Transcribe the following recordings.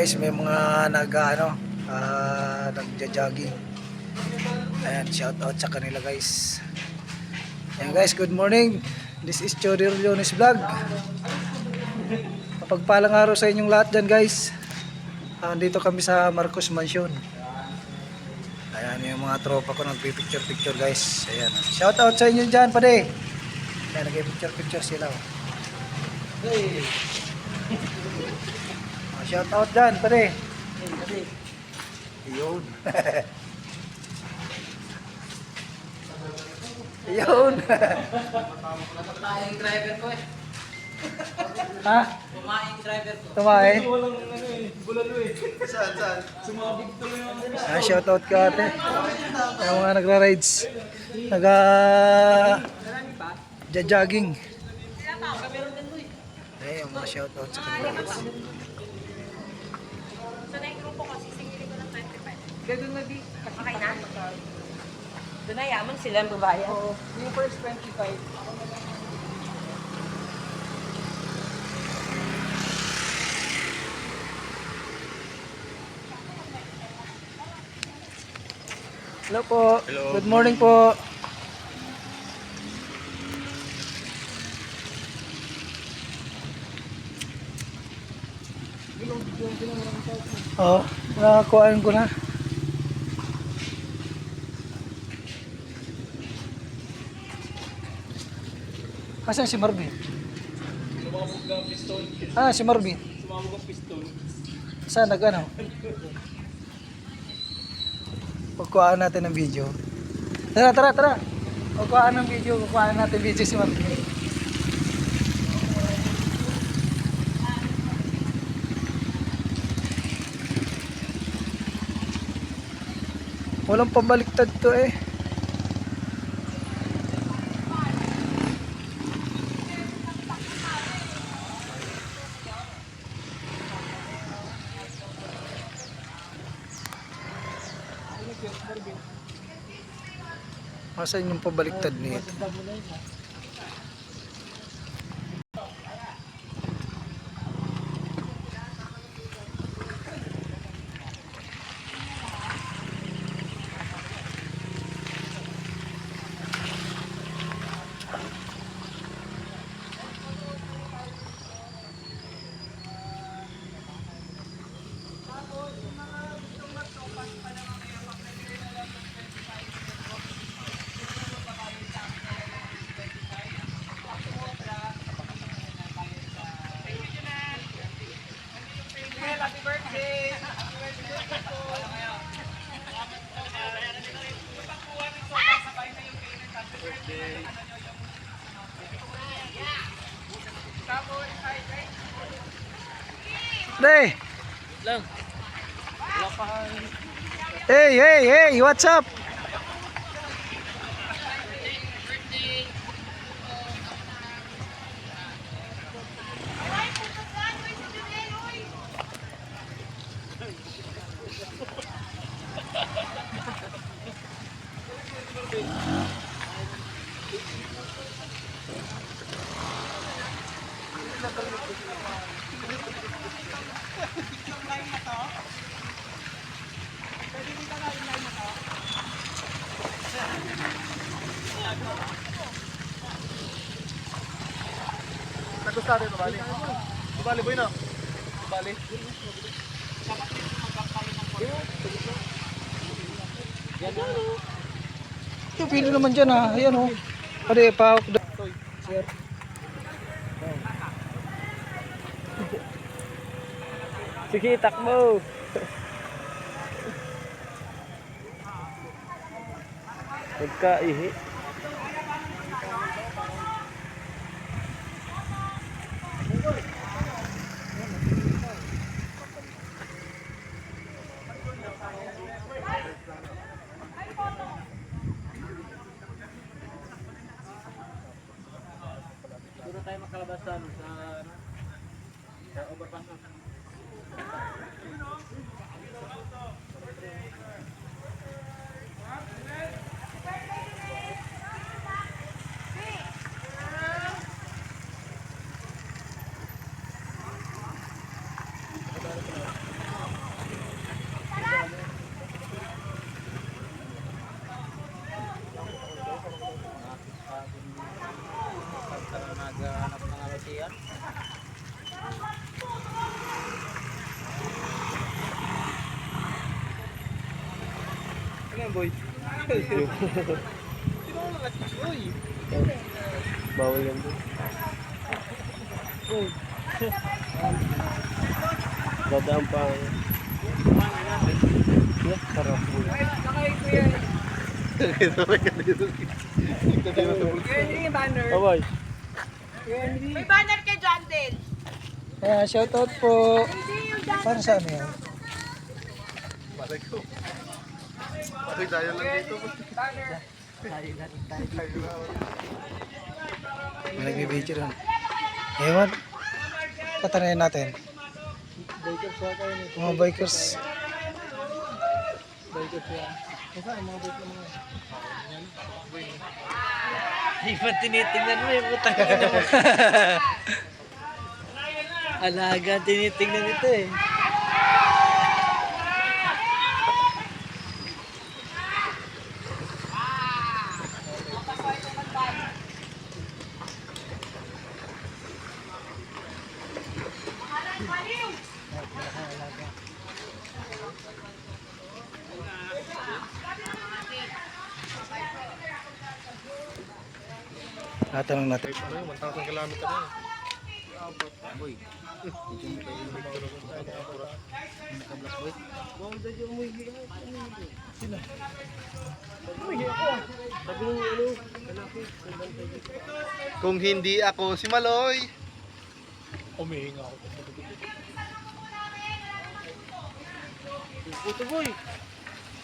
guys, may mga nag ano, ah, nagja-jogging. Ayan, shout out sa kanila guys. Ayan guys, good morning. This is Chody Leones Vlog. Mapagpalang araw sa inyong lahat dyan guys. Ah, Andito kami sa Marcos Mansion. Ayan yung mga tropa ko nagpipicture-picture guys. Ayan. Shout out sa inyo dyan, pare. Ayan, nagpipicture-picture sila. Oh. Hey. Shout out dyan, pare. Yun. Yun. Kumain driver ko eh. ha? Kumain driver ko. Tumae? Walang ano eh, bulalo eh. Saan, saan? Sumabog tuloy yung Ah, shout out ka ate. Yung mga nagra-rides. Naga jogging. Eh, yung mga shout out sa kanila. 25. Gagawin na di. Okay na? Doon na yaman sila ang babayan. Oo. Yung first 25. Hello po. Good morning po. Oh, nakakuhaan ko na. Asan si Marvin? sumabog na piston. Ah, si Marvin. Sumabog ang piston. Saan nag ano? Pagkuhaan natin ng video. Tara, tara, tara. Pagkuhaan ng video, pagkuhaan natin video si Marvin. Walang pabaliktad to eh. Masan yung pabaliktad nito? Day! Lang. Hey, hey, hey, what's up? Nagustado ito, bali. Bali, boy na. Bali. Ito, pili naman dyan ah. Ayan oh. Pare, pahok daw. Sir. Sige, takbo. Pagkaihi. Doon Over sa overpass. yan, boy. Bawal yan boy. Dadaan pa. Yeah, sarap boy. Abay. May banner kay John din. Ayan, shoutout po. Para sa ano yan? May nagbibideo rin. Ewan. Patanayin natin. Bikers sa kayo. Mga bikers. Bikers. Kung saan mga bikers mga? Di ba tinitingnan mo yung utang ko naman? Alaga, tinitingnan ito eh. Natanong natin. Ano yun? 1,000 kilometer na. Kung hindi ako si Maloy. Umihinga ako. Puto boy.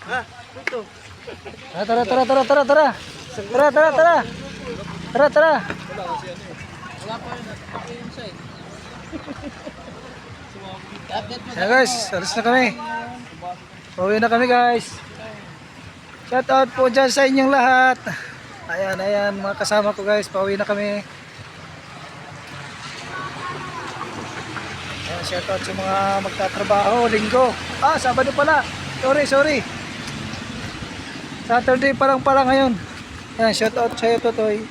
Ha? Puto. Tara, tara, tara, tara, tara, tara. Tara, tara, tara. Tara, tara. Ayan guys, alis na kami. Pauwi na kami guys. Shout out po dyan sa inyong lahat. Ayan, ayan, mga kasama ko guys, pauwi na kami. Ayan, shout out sa mga magtatrabaho, linggo. Ah, Sabado pala. Sorry, sorry. Saturday pa lang pala ngayon. Ayan, shout out sa'yo, Totoy.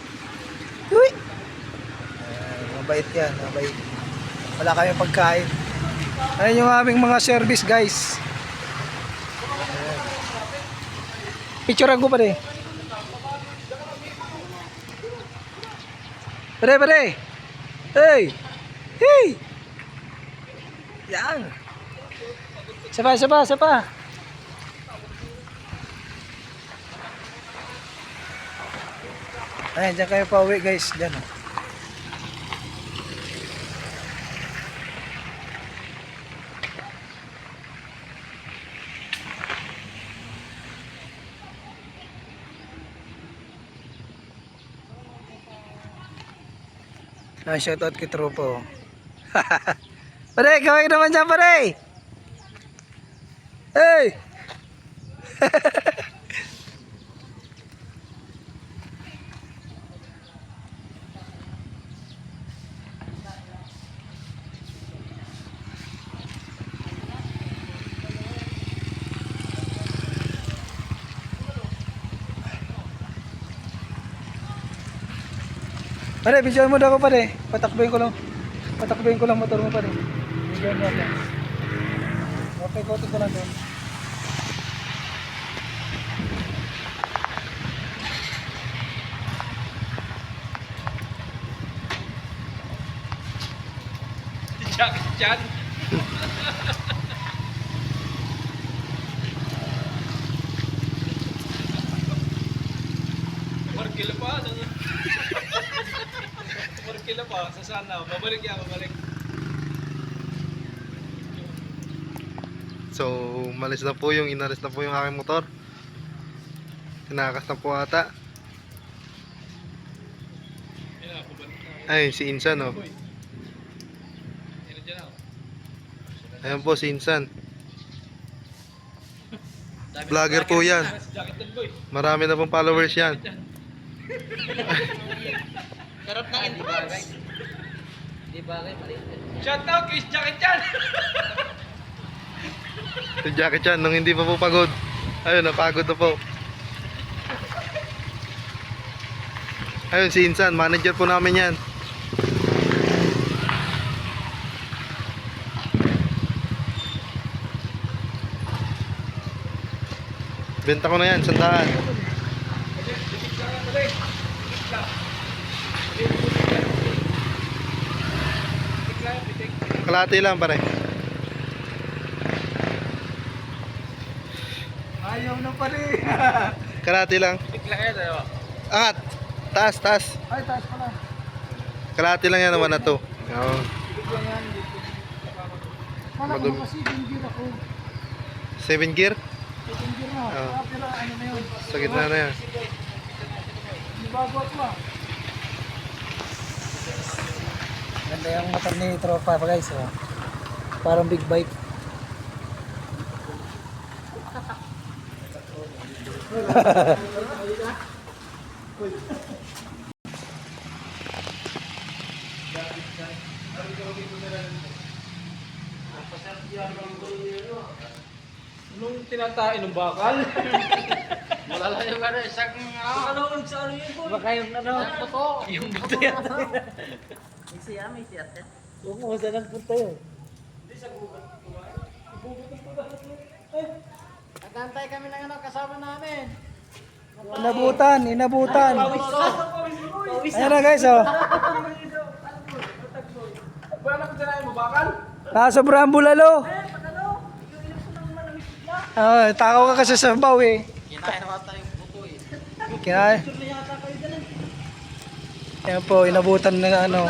Uy! Ayan, mabait yan, mabait. Wala kami pagkain. Ayan yung aming mga service, guys. Ayan. Picturean ko pa rin. Pare, pare! Hey! Hey! Yan! Isa pa, isa pa, isa pa. Ayan, dyan kayo pa uwi guys. Dyan. oh. Ah, shoutout kay Tropo. pare, kaway naman dyan, pare! Hey! Pare, bidyoan mo daw ako pare. Patakbuhin ko lang. Patakbuhin ko lang motor mo pare. Bidyoan mo ako. Okay, kotin ko lang doon. Jacket dyan. Markila pa. Sa sana. Babalik yan, babalik. So, malis na po yung inalis na po yung aking motor. Tinakas na po ata. Ay, si Insan oh. Ayan po si Insan. Vlogger po yan. Marami na pong followers yan. Sarap ng entrance. Di ba kayo maliit? Shout out kay Jacket yan. Si Jackie Chan nung hindi pa po pagod. Ayun, napagod na po. Ayun, si Insan. Manager po namin yan. Benta ko na yan, sandaan. Kalati lang pare. Ayaw na pala Kalati lang. Bigla kayo tayo. Angat. Taas, taas. Ay, taas pala. Kalati lang yan naman na to. Oo. Kala ko kasi binigyan ako. Seven gear? Binigyan na. Oo. Ah, pero ano na yun? Sa gitna na yan. Bago ako ah. Ganda yung motor ni Tropa pa guys. Oh. Parang big bike. Nung tinatain ng bakal. Wala lang yung ano, isang ano. sa ano yun po. Baka yung ano. Yung buto. May siya, may siya. Huwag mo saan nagpunta yun. Nagantay kami ng ano, kasama namin. Inabutan, inabutan. Ayan na guys oh. Wala na kung tinatain mo bakal? Nasa sobrang bulalo. Ah, takaw ka kasi sa baw eh. Kinain naman tayong buto eh. Kaya. Yan po, inabutan na ano.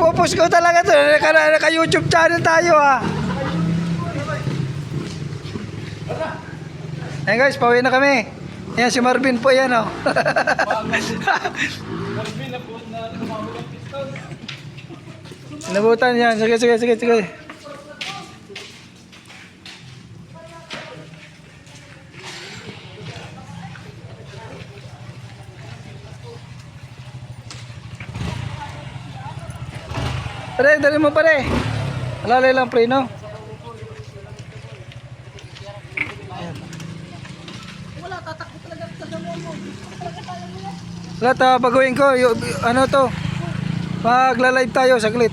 Pupus ko talaga to. Naka, naka YouTube channel tayo ah. Ayan guys, pauwi na kami. Ayan si Marvin po yan oh. Marvin na po na tumawag ang piston. Inabutan yan. Sige, sige, sige, sige. Pare, dali mo pare. Alalay lang pre, no? Wala, ta, baguhin ko. Ano to? Magla-live tayo, saglit.